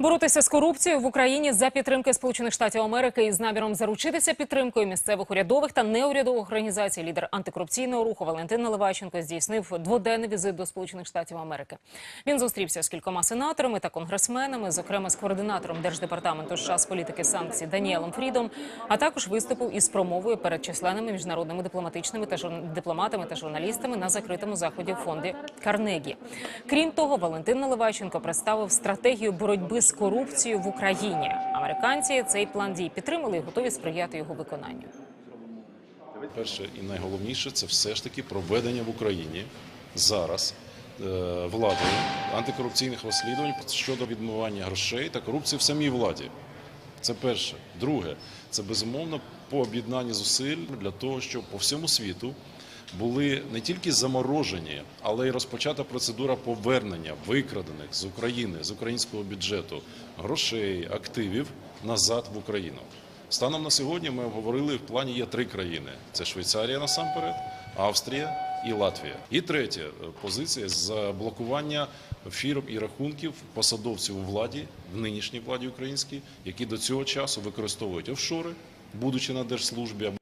Боротися з корупцією в Україні за підтримки Сполучених Штатів Америки із наміром заручитися підтримкою місцевих урядових та неурядових організацій. Лідер антикорупційного руху Валентин Наливайченко здійснив дводенний візит до Сполучених Штатів Америки. Він зустрівся з кількома сенаторами та конгресменами, зокрема з координатором держдепартаменту США з політики санкцій Даніелом Фрідом, а також виступив із промовою перед численними міжнародними дипломатичними та журн- дипломатами та журналістами на закритому заході в фонді Карнегі. Крім того, Валентин Наливайченко представив стратегію боротьби з корупцією в Україні. Американці цей план дій підтримали і готові сприяти його виконанню. Перше і найголовніше це все ж таки проведення в Україні зараз е, владою антикорупційних розслідувань щодо відмивання грошей та корупції в самій владі. Це перше. Друге, це безумовно по об'єднанні зусиль для того, щоб по всьому світу були не тільки заморожені, але й розпочата процедура повернення викрадених з України, з українського бюджету грошей, активів назад в Україну. Станом на сьогодні ми обговорили в плані є три країни: це Швейцарія насамперед, Австрія і Латвія. І третя е, позиція заблокування фірм і рахунків посадовців у владі в нинішній владі українській, які до цього часу використовують офшори, будучи на держслужбі.